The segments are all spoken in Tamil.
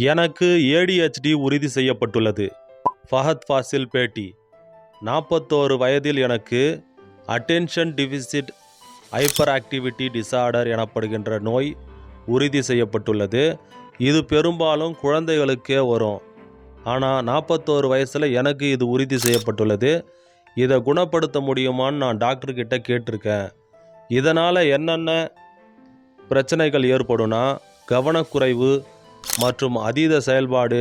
எனக்கு ஏடிஹெச்டி உறுதி செய்யப்பட்டுள்ளது. ஃபஹத் ஃபாசில் பேட்டி. நாற்பத்தோரு வயதில் எனக்கு attention deficit hyperactivity disorder எனப்படுகின்ற நோய் உறுதி செய்யப்பட்டுள்ளது. இது பெரும்பாலும் குழந்தைகளுக்கே வரும். ஆனால் நாற்பத்தோரு வயசில் எனக்கு இது உறுதி செய்யப்பட்டுள்ளது. இதை குணப்படுத்த முடியுமான்னு நான் டாக்டர்கிட்ட கேட்டிருக்கேன். இதனால் என்னென்ன பிரச்சனைகள் ஏற்படும்னா கவனக்குறைவு மற்றும் அதீத செயல்பாடு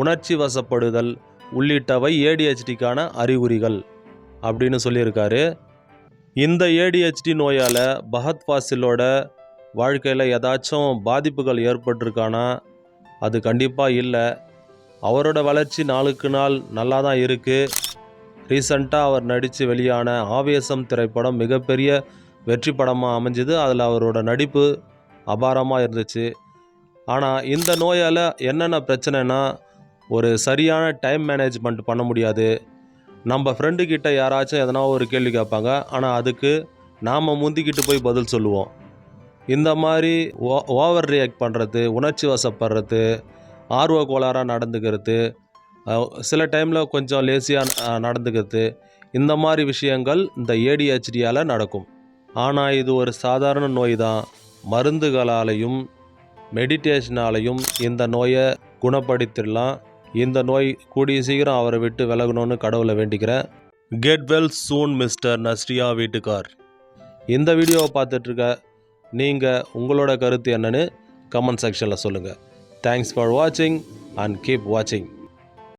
உணர்ச்சி வசப்படுதல் உள்ளிட்டவை ஏடிஹெச்டிக்கான அறிகுறிகள் அப்படின்னு சொல்லியிருக்காரு. இந்த ஏடிஹெச்டி நோயால் பஹத் ஃபாசிலோட வாழ்க்கையில் ஏதாச்சும் பாதிப்புகள் ஏற்பட்டிருக்கானா? அது கண்டிப்பாக இல்லை. அவரோட வளர்ச்சி நாளுக்கு நாள் நல்லா தான் இருக்குது ரீசண்டாக அவர் நடித்து வெளியான ஆவேசம் திரைப்படம் மிகப்பெரிய வெற்றி படமாக அமைஞ்சது. அதில் அவரோட நடிப்பு அபாரமாக இருந்துச்சு. ஆனால் இந்த நோயால் என்னென்ன பிரச்சனைனா ஒரு சரியான டைம் மேனேஜ்மெண்ட் பண்ண முடியாது. நம்ம ஃப்ரெண்டுக்கிட்ட யாராச்சும் எதனா ஒரு கேள்வி கேட்பாங்க. ஆனால் அதுக்கு நாம் முந்திக்கிட்டு போய் பதில் சொல்லுவோம். இந்த மாதிரி ஓ ஓவர் ரியாக்ட் பண்ணுறது உணர்ச்சி வசப்படுறது ஆர்வ கோளாறாக நடந்துக்கிறது சில டைமில் கொஞ்சம் லேசியாக நடந்துக்கிறது இந்த மாதிரி விஷயங்கள் இந்த ஏடிஹெச்டியால் நடக்கும். ஆனால் இது ஒரு சாதாரண நோய் தான். மருந்துகளாலையும் மெடிடேஷனாலையும் இந்த நோயை குணப்படுத்திடலாம். இந்த நோய் கூடிய சீக்கிரம் அவரை விட்டு விலகணும்னு கடவுளை வேண்டிக்கிறேன். Get well soon mister Nazriya வீட்டுக்கார். இந்த வீடியோவை பார்த்துட்ருக்க நீங்கள் உங்களோட கருத்து என்னன்னு கமெண்ட் செக்ஷனில் சொல்லுங்கள் தேங்க்ஸ் ஃபார் வாட்சிங் அண்ட் கீப் வாட்சிங்